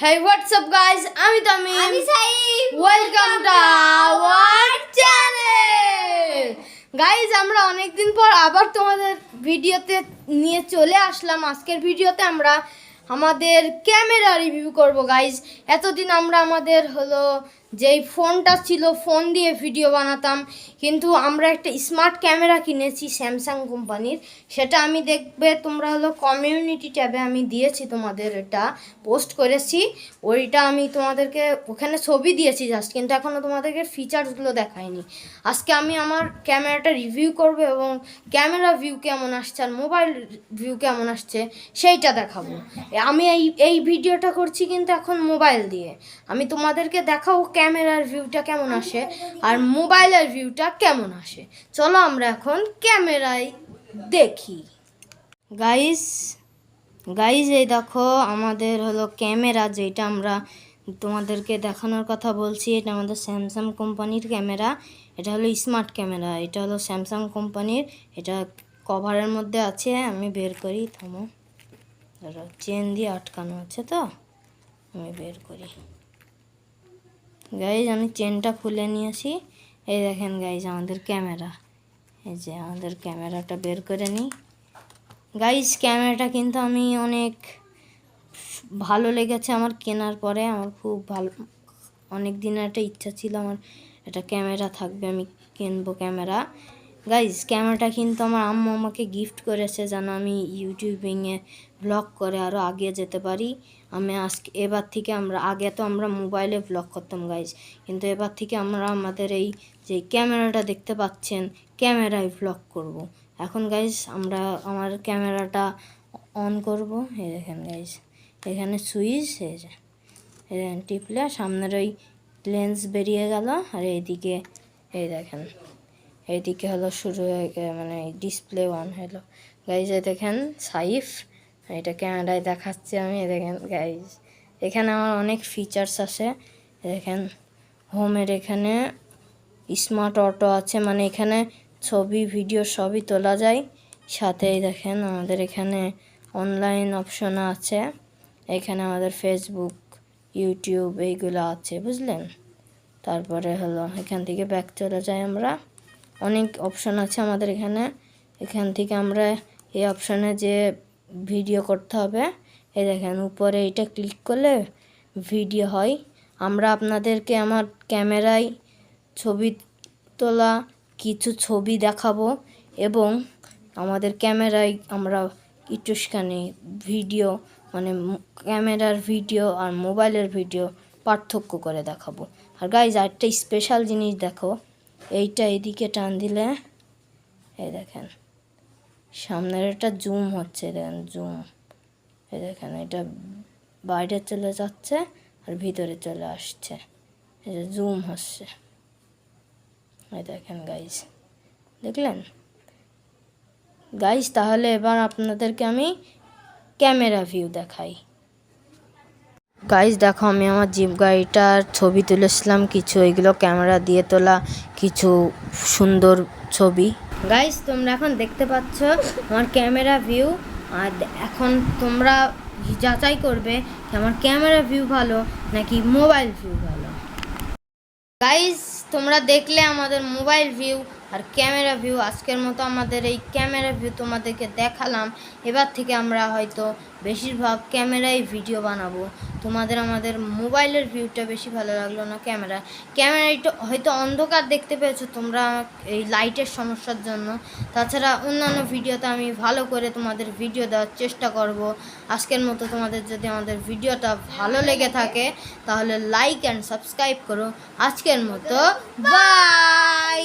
Hey, what's up, guys? আমি তামিম আমি Saif welcome to our channel guys আমরা অনেকদিন পর আবার তোমাদের ভিডিওতে নিয়ে চলে আসলাম। আজকের ভিডিওতে আমরা আমাদের ক্যামেরা রিভিউ করব গাইজ এতদিন আমরা আমাদের হলো যেই ফোনটা ছিল, ফোন দিয়ে ভিডিও বানাতাম। কিন্তু আমরা একটা স্মার্ট ক্যামেরা কিনেছি স্যামসাং কোম্পানির। সেটা আমি দেখবে, তোমরা হলো কমিউনিটি ট্যাবে আমি দিয়েছি তোমাদের এটা পোস্ট করেছি। ওইটা আমি তোমাদেরকে ওখানে ছবি দিয়েছি জাস্ট কিন্তু এখনও তোমাদেরকে ফিচার্সগুলো দেখায়নি আজকে আমি আমার ক্যামেরাটা রিভিউ করব এবং ক্যামেরা ভিউ কেমন আসছে আর মোবাইল ভিউ কেমন আসছে সেইটা দেখাবো। আমি এই এই ভিডিওটা করছি কিন্তু এখন মোবাইল দিয়ে। আমি তোমাদেরকে দেখাবো ক্যামেরার ভিউটা কেমন আসে আর মোবাইলের ভিউটা কেমন আসে? চলো আমরা এখন ক্যামেরায় দেখি। গাইস গাইজ এই দেখো, আমাদের হলো ক্যামেরা যেটা আমরা তোমাদেরকে দেখানোর কথা বলছি, এটা আমাদের স্যামসাং কোম্পানির ক্যামেরা, এটা হলো স্মার্ট ক্যামেরা, এটা হলো স্যামসাং কোম্পানির, এটা কভারের মধ্যে আছে, আমি বের করি, থামো। চেন দিয়ে আটকানো আছে তো, আমি বের করি। গাইজ আমি চেনটা খুলে নিয়েছি। এই দেখেন গাইজ আমাদের ক্যামেরা এই যে আমাদের ক্যামেরাটা বের করে নিই। গাইজ ক্যামেরাটা কিন্তু আমি অনেক ভালো লেগেছে আমার কেনার পরে। আমার খুব ভালো অনেক দিনের একটা ইচ্ছা ছিল আমার একটা ক্যামেরা থাকবে, আমি কিনবো ক্যামেরা গাইজ ক্যামেরাটা কিন্তু আমার আম্মু আমাকে গিফট করেছে, যেন আমি ইউটিউবিংয়ে ব্লগ করে আরও আগে যেতে পারি। আমি আজকে, এবার থেকে আমরা, আগে তো আমরা মোবাইলে ব্লগ করতাম গাইজ কিন্তু এবার থেকে আমরা আমাদের এই যে ক্যামেরাটা দেখতে পাচ্ছেন ক্যামেরায় ব্লগ করব। এখন গাইজ আমরা আমার ক্যামেরাটা অন করব। এই দেখেন গাইজ এখানে সুইচ এই যে টিপলে সামনের ওই লেন্স বেরিয়ে গেল, আর এইদিকে, এই দেখেন। এইদিকে হলো শুরু হয়ে মানে ডিসপ্লে অন হলো। গাইজ এই দেখেন সাইফ, এটা ক্যামেরায় দেখাচ্ছি আমি দেখেন গাইজ এখানে আমার অনেক ফিচার্স আছে। দেখেন, হোমের এখানে স্মার্ট অটো আছে মানে এখানে ছবি ভিডিও সবই তোলা যায়। সাথে এই দেখেন আমাদের এখানে অনলাইন অপশন আছে। এখানে আমাদের ফেসবুক ইউটিউব এইগুলো আছে, বুঝলেন? তারপরে হলো এখান থেকে ব্যাক চলে যাই আমরা। অনেক অপশান আছে আমাদের এখানে। এখান থেকে আমরা এই অপশানে যে ভিডিও করতে হবে, এই দেখেন, উপরে এটা ক্লিক করলে ভিডিও হয়। আমরা আপনাদেরকে আমার ক্যামেরায় ছবি তোলা কিছু ছবি দেখাবো এবং আমাদের ক্যামেরায় আমরা একটুখানি ভিডিও মানে ক্যামেরার ভিডিও আর মোবাইলের ভিডিও পার্থক্য করে দেখাবো। আর গাইজ একটা স্পেশাল জিনিস দেখো। এইটা এদিকে টান দিলে, এই দেখেন, সামনের একটা জুম হচ্ছে, দেখেন, জুম, এই দেখেন, এটা বাইরে চলে যাচ্ছে আর ভিতরে চলে আসছে, এই যে জুম হচ্ছে, এই দেখেন গাইজ দেখলেন? গাইজ তাহলে এবার আপনাদেরকে আমি ক্যামেরা ভিউ দেখাই। গাইজ দেখো, আমি আমার জিপ গাড়িটার ছবি তুলেছিলাম, কিছু এগুলো ক্যামেরা দিয়ে তোলা, কিছু সুন্দর ছবি। গাইজ তোমরা এখন দেখতে পাচ্ছ আমার ক্যামেরা ভিউ, আর এখন তোমরা যাচাই করবে আমার ক্যামেরা ভিউ ভালো নাকি মোবাইল ভিউ ভালো। গাইজ তোমরা দেখলে আমাদের মোবাইল ভিউ আর ক্যামেরা ভিউ, আজকের মতো আমাদের এই ক্যামেরা ভিউ তোমাদেরকে দেখালাম। এবার থেকে আমরা হয়তো বেশিরভাগ ক্যামেরায় ভিডিও বানাবো। তোমাদের আমাদের মোবাইলের ভিউটা বেশি ভালো লাগল না ক্যামেরা? ক্যামেরা একটু হয়তো অন্ধকার দেখতে পেয়েছ তোমরা এই লাইটের সমস্যার জন্য। তাছাড়া অন্যান্য ভিডিওতে আমি ভালো করে তোমাদের ভিডিও দেওয়ার চেষ্টা করব। আজকের মতো তোমাদের যদি আমাদের ভিডিওটা ভালো লেগে থাকে, তাহলে লাইক অ্যান্ড সাবস্ক্রাইব করো। আজকের মতো, বাই!